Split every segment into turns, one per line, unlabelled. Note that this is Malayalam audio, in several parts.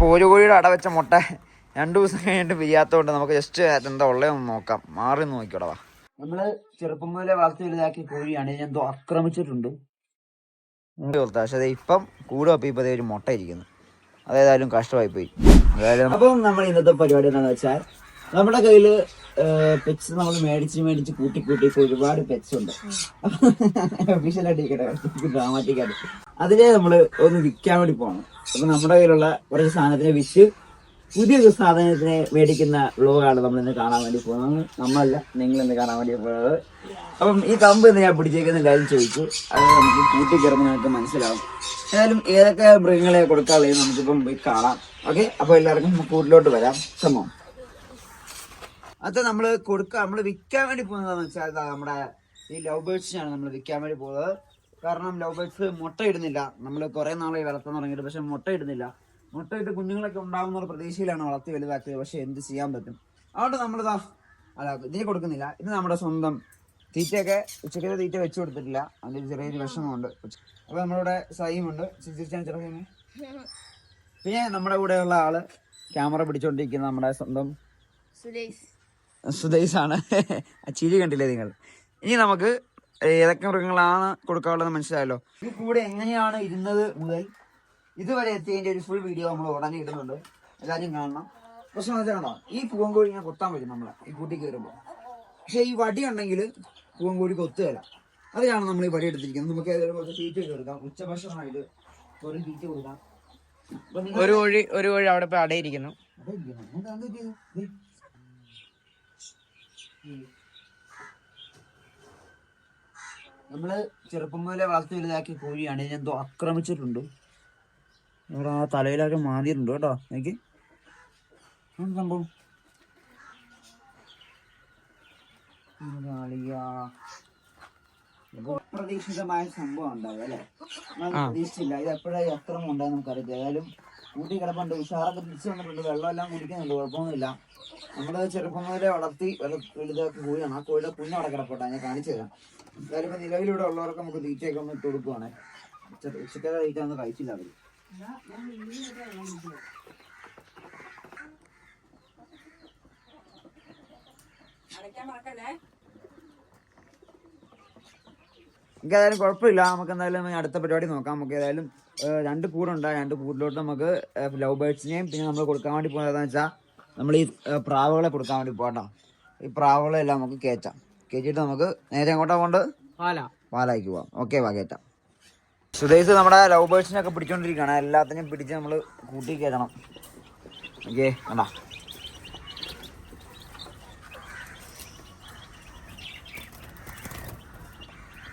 പോരുകോഴിയുടെ അട വെച്ച മുട്ട രണ്ടു ദിവസം കഴിഞ്ഞിട്ട് വിരിയാത്തോണ്ട് നമുക്ക് ജസ്റ്റ് എന്താ ഉള്ളതെന്ന് നോക്കാം. മാറി നോക്കിയോടാ നമ്മൾ ചെറുപ്പം മുതലേ വളർത്തി വലുതാക്കിയ കോഴിയാണ്. എന്തോ ആക്രമിച്ചിട്ടുണ്ട്. പക്ഷെ അതെ ഇപ്പം കൂടെ അപ്പം ഇപ്പൊ ഒരു മുട്ട ഇരിക്കുന്നു. അതേതായാലും കഷ്ടമായി പോയി അതായത് അപ്പം നമ്മൾ ഇന്നത്തെ പരിപാടി എന്താണെന്ന് വെച്ചാൽ നമ്മുടെ കയ്യിൽ പെറ്റ്സ് നമ്മൾ മേടിച്ച് മേടിച്ച് കൂട്ടി കൂട്ടി ഇപ്പൊ ഒരുപാട് പെറ്റ്സ് ഉണ്ട്. ഒഫീഷ്യലായിട്ട് ഡ്രാമാറ്റിക് ആയിട്ട്. അതിനെ നമ്മൾ ഒന്ന് വിൽക്കാൻ വേണ്ടി പോകണം അപ്പൊ നമ്മുടെ കയ്യിലുള്ള കുറച്ച് സാധനത്തിനെ വിറ്റ് പുതിയൊരു സാധനത്തിനെ മേടിക്കുന്ന വ്ലോഗാണ് നമ്മൾ ഇന്ന് കാണാൻ വേണ്ടി പോകുന്നത്. നമ്മളല്ല നിങ്ങൾ ഇന്ന് കാണാൻ വേണ്ടി പോകുന്നത്. അപ്പം ഈ കമ്പ് ഇന്ന് ഞാൻ പിടിച്ചേക്കുന്ന കാര്യം ചോദിച്ചു. അത് നമുക്ക് കൂട്ടി നിങ്ങൾക്ക് മനസ്സിലാവും. ഏതായാലും ഏതൊക്കെ മൃഗങ്ങളെ കൊടുക്കാതെ നമുക്കിപ്പം പോയി കാണാം. ഓക്കെ? അപ്പൊ എല്ലാവർക്കും കൂട്ടിലോട്ട് വരാം. സമം അത് നമ്മൾ കൊടുക്കുക നമ്മൾ വിൽക്കാൻ വേണ്ടി പോകുന്നതെന്ന് വെച്ചാൽ അതാ നമ്മുടെ ഈ ലവ് ബേഡ്സിനാണ് നമ്മൾ വിൽക്കാൻ വേണ്ടി പോകുന്നത്. കാരണം ലവ് ബേഡ്സ് മുട്ട ഇടുന്നില്ല. നമ്മൾ കുറേ നാളായി വളർത്താൻ തുടങ്ങിയിട്ട് പക്ഷേ മുട്ട ഇടുന്നില്ല. മുട്ടയിട്ട് കുഞ്ഞുങ്ങളൊക്കെ ഉണ്ടാകുന്ന ഒരു പ്രതീക്ഷയിലാണ് വളർത്തി വലുതാക്കിയത്. പക്ഷേ എന്ത് ചെയ്യാൻ പറ്റും? അതുകൊണ്ട് നമ്മളിതാ അല്ല ഇതിന് കൊടുക്കുന്നില്ല. ഇത് നമ്മുടെ സ്വന്തം തീറ്റയൊക്കെ ഉച്ചക്കത്തെ തീറ്റ വെച്ചു കൊടുത്തിട്ടില്ല. അതിന് ചെറിയൊരു വിഷമമുണ്ട്. അപ്പോൾ നമ്മളിവിടെ സൈമുണ്ട്. ചിരിച്ചാണ് ചെറിയ പിന്നെ നമ്മുടെ കൂടെയുള്ള ആൾ ക്യാമറ പിടിച്ചോണ്ടിരിക്കുന്ന നമ്മുടെ സ്വന്തം
സുരേഷ്.
സുധൈസാണ്. ആ ചിരി കണ്ടില്ലേ നിങ്ങൾ? ഇനി നമുക്ക് ഏതൊക്കെ മൃഗങ്ങളാണ് കൊടുക്കാനുള്ളത് മനസ്സിലായല്ലോ. ഈ കൂടെ എങ്ങനെയാണ് ഇരുന്നത് മുതൽ ഇതുവരെ എത്തിയതിന്റെ ഒരു ഫുൾ വീഡിയോ നമ്മൾ ഉടനെ ഇടുന്നുണ്ട്. എല്ലാവരും കാണണം. പ്രശ്നം വെച്ചാണോ ഈ പൂവൻകോഴി ഇങ്ങനെ കൊത്താൻ പറ്റും നമ്മളെ ഈ കൂട്ടി കയറുമ്പോൾ. പക്ഷെ ഈ വടി ഉണ്ടെങ്കിൽ പൂവൻകോഴി കൊത്തുകയില്ല. അതിനാണ് നമ്മൾ ഈ വടി എടുത്തിരിക്കുന്നത്. നമുക്ക് ഏതൊരു കുറച്ച് തീറ്റ കൊടുക്കാം ഉച്ചഭക്ഷണമായിട്ട് ഒരു തീറ്റ കൊടുക്കാം.
ഒരു കോഴി ഒരു കോഴി അവിടെ പോയി അടയിരിക്കുന്നു
അതെ, എന്താ എന്ത് പറ്റിയത്? ദേ. നമ്മൾ ചെറുപ്പം മുതലേ വളർത്തി വലുതാക്കിയ കോഴിയാണ്. ഇതിനെന്തോ ആക്രമിച്ചിട്ടുണ്ട്. ഇവിടെ ആ തലയിലൊക്കെ മാറിയിട്ടുണ്ട് കേട്ടോ എനിക്ക്. സംഭവം? പ്രതീക്ഷിതമായ സംഭവം ഉണ്ടാവും അല്ലേ? പ്രതീക്ഷിച്ചില്ല. ഇത് എപ്പോഴായി അക്രമം ഉണ്ടായി നമുക്കറിയാം ഏതായാലും കൂട്ടി കിടപ്പുണ്ട് ഉഷാറൊക്കെ തിരിച്ചു വന്നിട്ടുണ്ട് വെള്ളമെല്ലാം കുടിക്കുന്നുണ്ട് കുഴപ്പമൊന്നുമില്ല. നമ്മൾ ചെറുപ്പം മുതലേ വളർത്തി വലുതാക്കി കോഴിയാണ് ആ കോഴിയുടെ കുഞ്ഞ് അവിടെ കിടപ്പുണ്ട് ഞാൻ കാണിച്ചു തരാം. എന്തായാലും ഇപ്പൊ നിലവിലൂടെ ഉള്ളവർക്ക് നമുക്ക് തീറ്റയൊക്കെ ഒന്ന് ഇട്ട് കൊടുക്കുവാണ്. ഉച്ച- ഉച്ചക്കത്തെ തീറ്റ ഒന്നും കഴിച്ചില്ല അവർ. എനിക്ക് ഏതായാലും കുഴപ്പമില്ല. നമുക്ക് എന്തായാലും അടുത്ത പരിപാടി നോക്കാം. നമുക്ക് ഏതായാലും രണ്ട് കൂടുണ്ട് രണ്ട് കൂടിലോട്ട് നമുക്ക് ലവ് ബേർഡ്സിനെയും പിന്നെ നമ്മൾ കൊടുക്കാൻ വേണ്ടി പോകുന്നതെന്ന് വെച്ചാൽ നമ്മൾ ഈ പ്രാവുകളെ കൊടുക്കാൻ വേണ്ടി പോകട്ടോ ഈ പ്രാവുകളെ എല്ലാം നമുക്ക് കയറ്റാം കയറ്റിയിട്ട് നമുക്ക് നേരെ എങ്ങോട്ടാ കൊണ്ട്
പാല.
പാലായിക്ക് പോവാം. ഓക്കെ വാ കയറ്റാം സുദേശ് നമ്മുടെ ലവ് ബേർഡ്സിനൊക്കെ പിടിച്ചോണ്ടിരിക്കുകയാണ് എല്ലാത്തിനെയും പിടിച്ച് നമ്മൾ കൂട്ടി കയറ്റണം ഓക്കെ കണ്ടാ.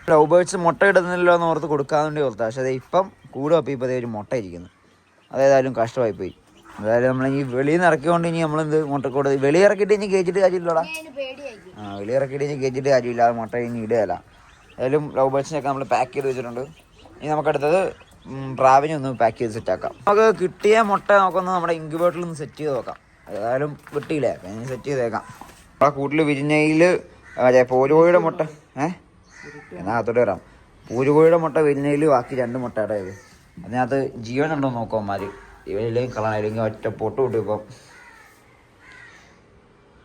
ലവ് മുട്ട ഇടുന്നില്ലോ എന്ന് ഓർത്ത് കൊടുക്കാൻ വേണ്ടി ഓർത്താ പക്ഷെ അത് ഇപ്പം കൂടെ അപ്പം ഇപ്പം ഒരു മുട്ട ഇരിക്കുന്നു. അതേതായാലും കഷ്ടമായി പോയി. അതായത് നമ്മൾ ഈ വെളിയിൽ നിന്ന് ഇറക്കിക്കൊണ്ട് ഇനി നമ്മളെന്ത് മുട്ടക്കൂടെ? വെളിയിൽ ഇറക്കിയിട്ട് ഇനി കേച്ചിട്ട് കാര്യമില്ലടാ. ആ വെളി ഇറക്കിയിട്ട് ഇനി കേച്ചിട്ട് കാര്യമില്ല. അത് മുട്ട ഇനി ഇടുകയല്ല. ഏതായാലും ലവ് നമ്മൾ പാക്ക് ചെയ്ത് വെച്ചിട്ടുണ്ട്. ഇനി നമുക്കടുത്തത് പ്രാവിനെ ഒന്ന് പാക്ക് ചെയ്ത് സെറ്റാക്കാം നമുക്ക് കിട്ടിയ മുട്ട നമുക്കൊന്ന് നമ്മുടെ ഇൻക്യുബേറ്ററിൽ ഒന്ന് സെറ്റ് ചെയ്ത് നോക്കാം. ഏതായാലും കിട്ടിയില്ലേ? അപ്പം ഇനി സെറ്റ് ചെയ്തേക്കാം. നമ്മുടെ കൂട്ടിൽ വിരിഞ്ഞയിൽ മറ്റേ പോലോയുടെ മുട്ട. ഏ? എന്നാ അതോടെ വരാം. പൂരുകോഴിയുടെ മുട്ട വരുന്നതിൽ ബാക്കി രണ്ട് മുട്ടയുടെ ഇത്. അതിനകത്ത് ജീവൻ ഉണ്ടോ നോക്കാം അമ്മമാര് ഇവരില്ലെങ്കിൽ കളണം ഇല്ലെങ്കിൽ ഒറ്റ പൊട്ട് കൂട്ടി ഇപ്പം.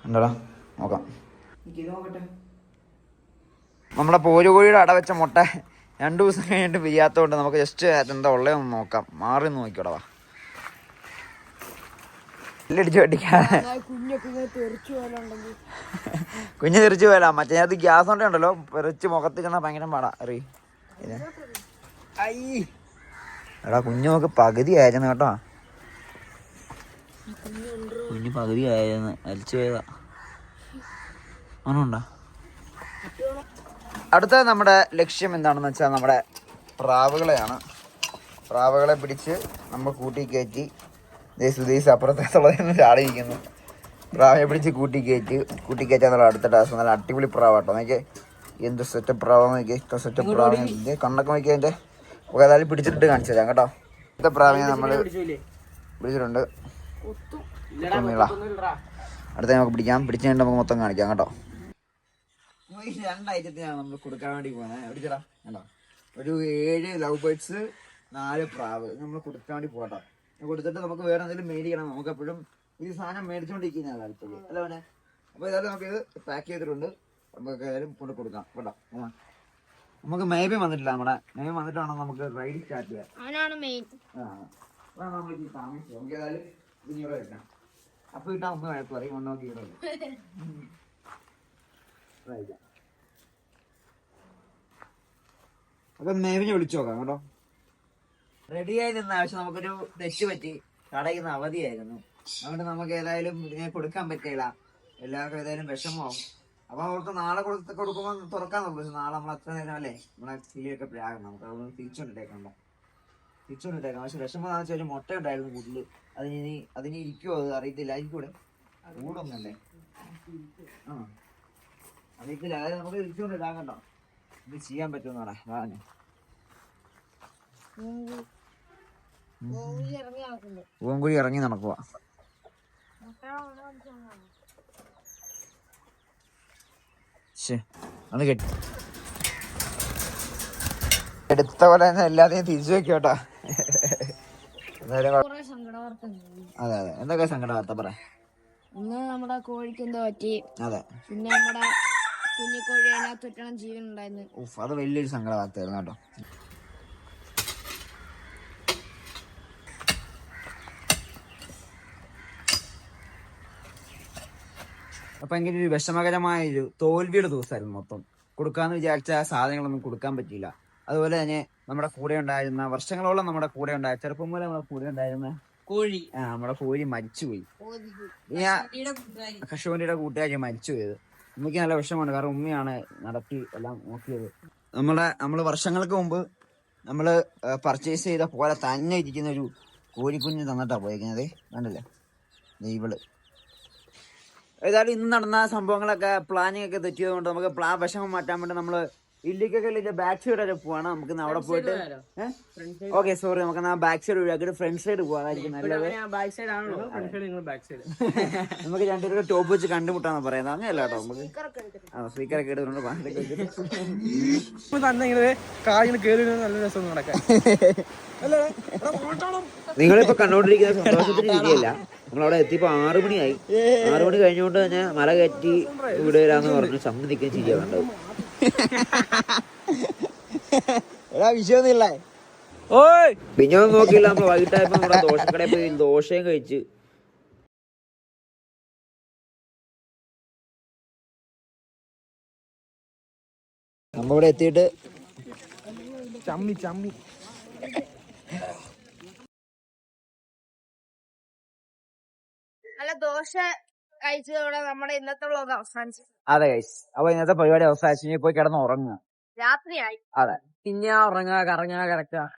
ഉണ്ടോടാ നോക്കാം. നമ്മുടെ പോരുകോഴിയുടെ അടവെച്ച മുട്ട രണ്ടു ദിവസം കഴിഞ്ഞിട്ട് വിരിയാത്തോണ്ട് നമുക്ക് ജസ്റ്റ് എന്താ ഉള്ളതെന്ന് നോക്കാം. മാറി നോക്കിയോടാ
ഉണ്ടെങ്കിൽ
കുഞ്ഞ് തെറിച്ച് പോയാലോ? മറ്റേ അത് ഗ്യാസ് കൊണ്ടേ ഉണ്ടല്ലോ. പെറിച്ച് മുഖത്ത് ചെന്നാൽ ഭയങ്കര പാടാ. അറി എടാ കുഞ്ഞു നോക്ക് പകുതി ആയിരുന്നു കേട്ടോ. കുഞ്ഞ് പകുതി ആയിരുന്നു അലിച്ചു പോയതാ. അങ്ങനെ അടുത്ത നമ്മുടെ ലക്ഷ്യം എന്താണെന്ന് വെച്ചാൽ നമ്മുടെ പ്രാവുകളെയാണ്. പ്രാവുകളെ പിടിച്ച് നമ്മൾ കൂട്ടി കയറ്റി സുധീസ് അപ്പുറത്തുള്ളത് ചാടിയിരിക്കുന്നു. പ്രാവിനെ പിടിച്ച് കൂട്ടി കയറ്റി കൂട്ടി കയറ്റാന്നുള്ള അടുത്ത ടാസ്ക് നല്ല അടിപൊളി പ്രാവാട്ടോ. നോക്കി എന്ത് സെറ്റ് പ്രാവാന്ന് നോക്കി ഇത്ര സെറ്റപ്പ് പ്രാവിനെ ഇതിന്റെ കണ്ണൊക്കെ നോക്കി അതിന്റെ. ഒക്കെ ഏതായാലും പിടിച്ചിട്ട് കാണിച്ചു തരാം കേട്ടോ. ഇന്നത്തെ പ്രാവിനെ നമ്മൾ പിടിച്ചിട്ടുണ്ട്. അടുത്ത നമുക്ക് പിടിക്കാം. പിടിച്ചു കഴിഞ്ഞാൽ നമുക്ക് മൊത്തം കാണിക്കാം കേട്ടോ. രണ്ടായിരത്തിനാണ് നമ്മൾ കൊടുക്കാൻ വേണ്ടി പോകുന്നത് പിടിച്ചടാ. കണ്ടോ? ഒരു ഏഴ് ലവ് ബേർഡ്സ് നാല് പ്രാവ്. നമ്മൾ കൊടുക്കാൻ വേണ്ടി പോകട്ടോ കൊടുത്തിട്ട് നമുക്ക് വേറെ എന്തെങ്കിലും മേടിക്കണം നമുക്ക് എപ്പോഴും ഈ സാധനം മേടിച്ചോണ്ടിരിക്കുന്ന താല്പര്യം. അല്ല അവനെ അപ്പൊ ഇതായാലും നമുക്ക് ഇത് പാക്ക് ചെയ്തിട്ടുണ്ട്. നമുക്ക് ഏതായാലും കൊണ്ട് കൊടുക്കാം. കേട്ടോ. നമുക്ക് മേബി വന്നിട്ടില്ല നമ്മുടെ. മേബി വന്നിട്ടാണോ നമുക്ക് റൈഡ് സ്റ്റാർട്ട്
ചെയ്യാം
ആ. നമ്മൾ ഈ താമസിച്ചത് നമുക്ക് ഏതായാലും ഇവിടെ വെക്കാം. അപ്പൊ ഇട്ടാ ഒന്ന് വഴക്ക് പറയും. ഒന്ന് നോക്കി വെക്കാം. അപ്പൊ മേവിനെ വിളിച്ചു നോക്കാം. കേട്ടോ? റെഡിയായി നിന്ന ആവശ്യം നമുക്കൊരു തെറ്റ് പറ്റി കടയിൽ നിന്ന് അവധിയായിരുന്നു. അതുകൊണ്ട് നമുക്ക് ഏതായാലും ഇതിനെ കൊടുക്കാൻ പറ്റില്ല. എല്ലാവർക്കും ഏതായാലും വിഷമമാവും. അപ്പൊ അവർക്ക് നാളെ കൊടുത്ത് കൊടുക്കുമ്പോൾ തുറക്കാൻ നോക്കും. നാളെ നമ്മൾ അത്ര നേരം അല്ലേ നമ്മളെ കിളിയൊക്കെ പ്രാകും നമുക്ക് അതൊന്ന് തിരിച്ചോണ്ടിട്ടേക്കണ്ട തിരിച്ചുകൊണ്ടിട്ടേക്കാം പക്ഷെ വിഷമം എന്ന് വെച്ചാൽ ഒരു മുട്ട ഉണ്ടായിരുന്നു കൂട്ടിൽ അതിനി അതിന് ഇരിക്കുമോ അത് അറിയത്തില്ല. ആയിരിക്കൂടെ? കൂടൊന്നല്ലേ ആ. അറിയത്തില്ല. അതായത് നമുക്ക് തിരിച്ചുകൊണ്ടിടാൻ കണ്ടോ ഇത് ചെയ്യാൻ പറ്റുമെന്നാണ് അതാണ് പൂവൻകുഴി ഇറങ്ങി നടക്കുക അത് കെട്ടി. എടുത്ത പോലെ തന്നെ എല്ലാത്തിനും തിരിച്ചു വെക്കോട്ടാ അതെ അതെ. എന്തൊക്കെ സങ്കട വാർത്ത പറ.
ഇന്ന് നമ്മുടെ കോഴിക്ക് എന്തോ പറ്റി.
അതെ.
പിന്നെ നമ്മുടെ കുഞ്ഞിക്കോഴി അതിനകത്ത് ഒറ്റണം ജീവൻ ഉണ്ടായിരുന്നു.
അത് വലിയൊരു സങ്കട വാർത്തയായിരുന്നു കേട്ടോ. അപ്പൊ ഭയങ്കര ഒരു വിഷമകരമായ ഒരു തോൽവിയുടെ ദിവസമായിരുന്നു മൊത്തം. കൊടുക്കാന്ന് വിചാരിച്ച സാധനങ്ങളൊന്നും കൊടുക്കാൻ പറ്റിയില്ല. അതുപോലെ തന്നെ നമ്മുടെ കൂടെ ഉണ്ടായിരുന്ന വർഷങ്ങളോളം നമ്മുടെ കൂടെ ഉണ്ടായ ചെറുപ്പം മുതലേ നമ്മുടെ കൂടെ ഉണ്ടായിരുന്ന
കോഴി.
ആ, നമ്മുടെ കോഴി മരിച്ചുപോയി. കശുവണ്ടിയുടെ കൂട്ടുകാരി. മരിച്ചുപോയത്. ഉമ്മയ്ക്ക് നല്ല വിഷമമുണ്ട്. കാരണം ഉമ്മയാണ് നടത്തി എല്ലാം നോക്കിയത്. നമ്മളെ നമ്മൾ വർഷങ്ങൾക്ക് മുമ്പ് നമ്മൾ പർച്ചേസ് ചെയ്ത പോലെ തന്നെ ഇരിക്കുന്ന ഒരു കോഴിക്കുഞ്ഞ് തന്നിട്ടാ പോയിരിക്കുന്നത് കണ്ടില്ലേ? ദൈവൾ. ഇവൾ ഏതായാലും ഇന്ന് നടന്ന സംഭവങ്ങളൊക്കെ പ്ലാനിങ് ഒക്കെ തെറ്റിയതുകൊണ്ട് നമുക്ക് പ്ലാ വിഷമം മാറ്റാൻ വേണ്ടി നമ്മൾ ഇല്ലിക്കൊക്കെ ബാക്ക് സൈഡ് വരെ പോവാണ്? നമുക്ക് അവിടെ പോയിട്ട്? ഓക്കെ സോറി നമുക്ക് ആ ബാക്ക് സൈഡ് ഒഴിവാക്കിയിട്ട് ഫ്രണ്ട് സൈഡ് പോവാനായിരിക്കും നല്ലത്.
ബാക്ക് സൈഡ് ഫ്രണ്ട് സൈഡ് നിങ്ങൾ ബാക്ക് സൈഡ്
നമുക്ക് രണ്ടുപേരും ടോപ്പ് വെച്ച് കണ്ടുമുട്ടാന്ന് പറയുന്നത്. അങ്ങനെയല്ല കേട്ടോ നമുക്ക്. ആ സ്പീക്കറൊക്കെ എടുത്തുകൊണ്ട് പാട്ടൊക്കെ
കാലിന് നല്ല രസം നടക്കാൻ.
നിങ്ങളിപ്പോ കണ്ടോണ്ടിരിക്കുന്ന സന്തോഷത്തിന് രീതിയല്ല നമ്മളവിടെ എത്തിയപ്പോ ആറു മണിയായി. ആറു മണി കഴിഞ്ഞുകൊണ്ട് തന്നെ മല കയറ്റി ഇവിടെ വരാന്ന് പറഞ്ഞു സമ്മതിക്കുകയും ചെയ്യാറുണ്ടാവും എടാ വിഷയൊന്നുമില്ലേ.
ഓയ്!
പിന്നെ ഒന്നും നോക്കിയില്ല. നമ്മൾ വൈകിട്ടായപ്പോ നമ്മുടെ ദോശക്കടയിൽ പോയി ദോശയും കഴിച്ച്. നമ്മളിവിടെ എത്തിയിട്ട്
ചമ്മി ചമ്മി.
അല്ല ദോശ കഴിച്ചതോടെ നമ്മുടെ ഇന്നത്തെ വ്ലോഗ് അവസാനിച്ചു.
അതെ ഗൈസ് അപ്പൊ ഇന്നത്തെ പരിപാടി അവസാനിച്ചു ഇനി പോയി കിടന്ന് ഉറങ്ങുക.
രാത്രിയായി.
അതെ.
തിന്നാ ഉറങ്ങാ കറങ്ങാ കിടക്കുക.